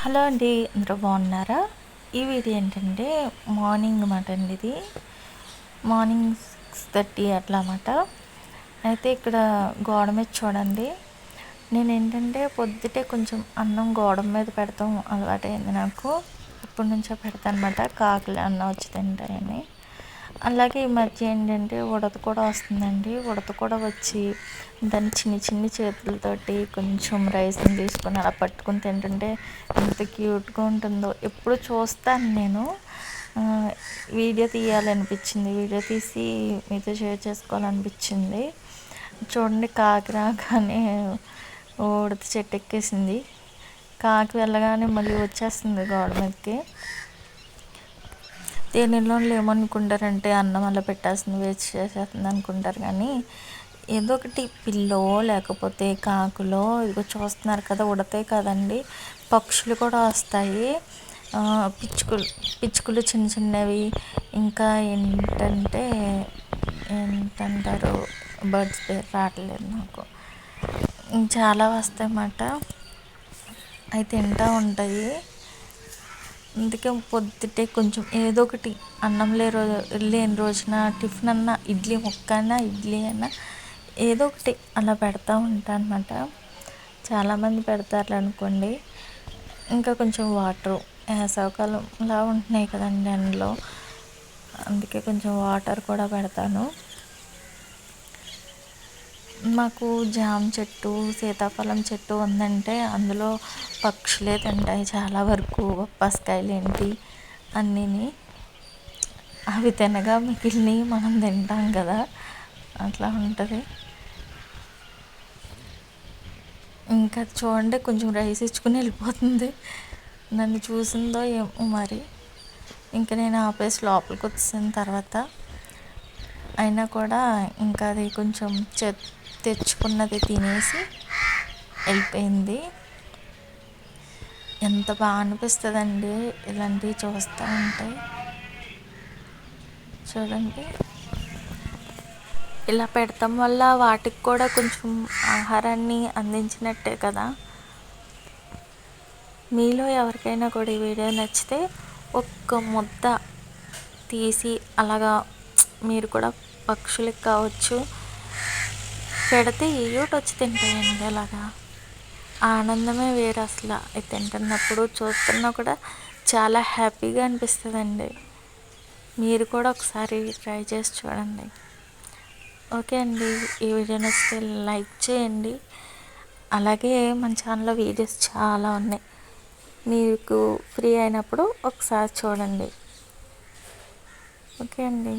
Hello అండి అందరూ బాగున్నారా? ఈ వీడియో ఏంటంటే మార్నింగ్ అన్నమాట అండి ఇది. మార్నింగ్ సిక్స్ థర్టీ అట్లా అన్నమాట. అయితే ఇక్కడ గోడ మీద చూడండి. నేను ఏంటంటే పొద్దుటే కొంచెం అన్నం గోడ మీద పెడతాం అలవాటైంది నాకు. ఇప్పటి నుంచో పెడతాను అనమాట కాకులు అన్నం వచ్చి తింటాయని. అలాగే ఈ మధ్య ఏంటంటే ఉడత కూడా వస్తుందండి. ఉడత కూడా వచ్చి దాన్ని చిన్ని చిన్ని చేతులతోటి కొంచెం రైస్ని తీసుకొని అలా పట్టుకుని తింటుంటే ఎంత క్యూట్గా ఉంటుందో. ఎప్పుడు చూస్తాను నేను. వీడియో తీయాలనిపించింది. వీడియో తీసి మీతో షేర్ చేసుకోవాలనిపించింది. చూడండి కాకి రాగానే ఉడత చెట్టు ఎక్కేసింది. కాకి వెళ్ళగానే మళ్ళీ వచ్చేస్తుంది గోడ మీదకి. తేనెలో ఏమనుకుంటారంటే అన్నం అలా పెట్టాల్సింది వేస్ట్ చేసేస్తుంది అనుకుంటారు కానీ ఏదో ఒకటి పిల్లో లేకపోతే కాకులో ఇదిగో చూస్తున్నారు కదా ఉడతాయి కదండి. పక్షులు కూడా వస్తాయి. పిచ్చుకలు పిచ్చుకలు చిన్న చిన్నవి. ఇంకా ఏంటంటే ఏంటంటారు? బర్డ్స్ పేరు రావట్లేదు నాకు. చాలా వస్తాయి అన్నమాట అవి తింటూ ఉంటాయి. అందుకే పొద్దుటే కొంచెం ఏదో ఒకటి అన్నం లే రోజు లేని రోజున టిఫిన్ అన్నా ఇడ్లీ ముక్క అన్నా ఇడ్లీ అన్నా ఏదో ఒకటి అలా పెడతా ఉంటాను అనమాట చాలామంది పెడతారు అనుకోండి. ఇంకా కొంచెం వాటరు వేసవకాలంలా ఉంటున్నాయి కదండి ఎండలో అందుకే కొంచెం వాటర్ కూడా పెడతాను. మాకు జామ చెట్టు సీతాఫలం చెట్టు ఉందంటే అందులో పక్షులే తింటాయి చాలా వరకు. బొప్పాస్కాయలు ఏంటి అన్నీని అవి తినగా మిగిలినవి మనం తింటాం కదా. అట్లా ఉంటుంది. ఇంకా చూడండి కొంచెం రైస్ ఇచ్చుకుని వెళ్ళిపోతుంది. నన్ను చూసిందో ఏమో మరి. ఇంకా నేను ఆపేసి లోపలికి వచ్చిన తర్వాత అయినా కూడా ఇంకా అది కొంచెం చె తెచ్చుకున్నది తినేసి వెళ్ళిపోయింది. ఎంత బాగా అనిపిస్తుందండి ఇలాంటివి చూస్తూ ఉంటే. చూడండి. ఇలా పెడతాం వల్ల వాటికి కూడా కొంచెం ఆహారాన్ని అందించినట్టే కదా. మీలో ఎవరికైనా కూడా ఈ వీడియో నచ్చితే ఒక్క ముద్ద తీసి అలాగా మీరు కూడా పక్షులకు కావచ్చు. పెడితే ఏయోటి వచ్చి తింటాయండి అలాగా? ఆనందమే వేరు అసలు. అది తింటున్నప్పుడు చూస్తున్నా కూడా చాలా హ్యాపీగా అనిపిస్తుందండి. మీరు కూడా ఒకసారి ట్రై చేసి చూడండి. ఓకే అండి. ఈ వీడియో నచ్చితే లైక్ చేయండి. అలాగే మన ఛానల్లో వీడియోస్ చాలా ఉన్నాయి. మీకు ఫ్రీ అయినప్పుడు ఒకసారి చూడండి. ఓకే అండి.